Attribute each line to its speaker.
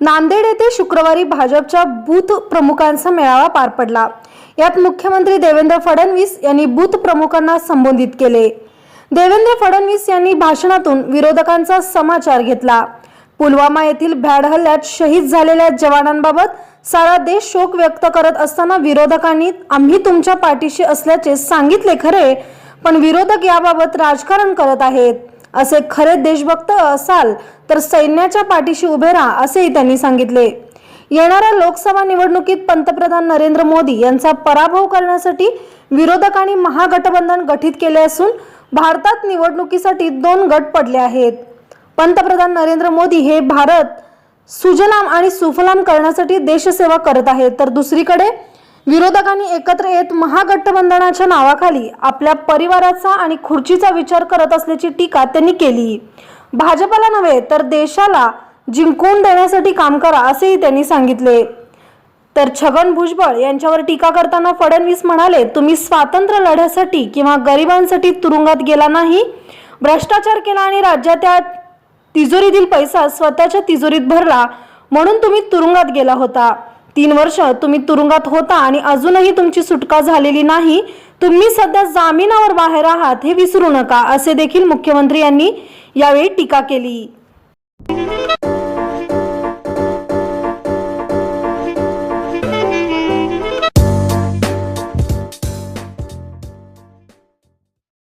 Speaker 1: नांदेड येथे शुक्रवारी भाजपच्या बूथ प्रमुखांचा मेळावा पार पडला. यात मुख्यमंत्री देवेंद्र फडणवीस यांनी बूथ प्रमुखांना संबोधित केले. देवेंद्र फडणवीस यांनी भाषणातून विरोधकांचा समाचार घेतला. पुलवामा येथील भ्याड हल्ल्यात शहीद झालेल्या जवानांबाबत सारा देश शोक व्यक्त करत असताना विरोधकांनी आम्ही तुमच्या पाठीशी असल्याचे सांगितले खरे पण विरोधक याबाबत राजकारण करत आहेत. असे खरे देशभक्त असाल तर सैन्याच्या पाठीशी उभे राहा असेही त्यांनी सांगितले. येणाऱ्या लोकसभा निवडणुकीत पंतप्रधान नरेंद्र मोदी यांचा पराभव करण्यासाठी विरोधकांनी महागठबंधन गठीत केले असून भारतात निवडणुकीसाठी दोन गट पडले आहेत. पंतप्रधान नरेंद्र मोदी हे भारत सुजलाम आणि सुफलाम करण्यासाठी देशसेवा करत आहेत. तर दुसरीकडे विरोधकांनी एकत्र येत महागठबंधनाच्या नावाखाली आपल्या परिवाराचा आणि खुर्चीचा विचार करत असल्याची टीका त्यांनी केली. भाजपला नव्हे तर देशाला जिंकून देण्यासाठी काम करा असेही त्यांनी सांगितले. तर छगन भुजबळ यांच्यावर टीका करताना फडणवीस म्हणाले तुम्ही स्वातंत्र्य लढ्यासाठी किंवा गरिबांसाठी तुरुंगात गेला नाही. भ्रष्टाचार केला आणि राज्याच्या तिजोरीतील पैसा स्वतःच्या तिजोरीत भरला. म्हणून तुम्ही तुरुंगात गेला होता. तीन वर्ष तुम्ही तुरुंगात होता आणि अजूनही तुमची सुटका झालेली नाही. तुम्ही सध्या जामिनावर बाहेर आहात हे विसरू नका असे देखील मुख्यमंत्री यांनी यावेळी टीका केली.